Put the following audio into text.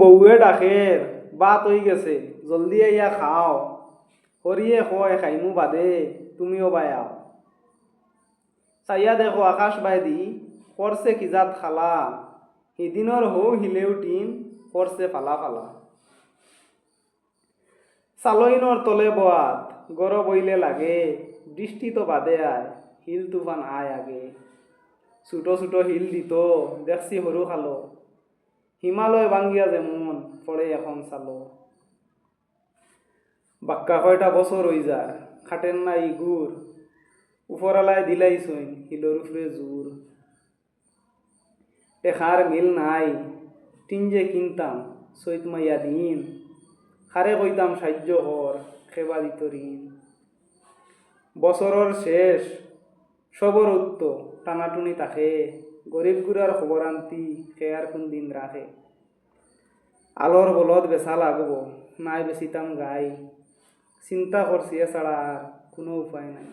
বউয়ে ডাকের বাত হয়ে গেছে, জলদি আইয়া খাও। হরিয়ে কয় খাইমু বাদে, তুমিও বায়াও চাইয়া দেখো আকাশ বাইদি করছে কি জাত খালা? সিদিনৰ হৌ হিলেও টিন করছে ফালা ফালা। চালইনৰ তলে বোৱাত গৰ বইলে লাগে বৃষ্টি তো বাদে আয় হিল তুফান আয় আগে। ছোটো ছোটো হিল দিত, দেখছি সৰু খালো। হিমালয় ভাঙ্গিয়া যেমন পড়ে এখন চালো। বাক্কা কয়টা বছর হই যা খাটেন না ই গুড় উপরালায় দিলাইছইন হিলোর উপরে জোর টেকার মিল নাই যে কিনতাম, চৈত মাইয়া দিন খারে কইতাম সাহায্য কর খেবা দিত ঋণ। বছরের শেষ সবর উত্তর টানাটুনি তাকে। গরিব গুড়ার খবর আনতি খেয়ার কোন দিন রাখে আলোর বলদ বেচা লাগব, নাই বেচিতাম গাই। চিন্তা করছি এছাড়া আর কোনো উপায় নাই।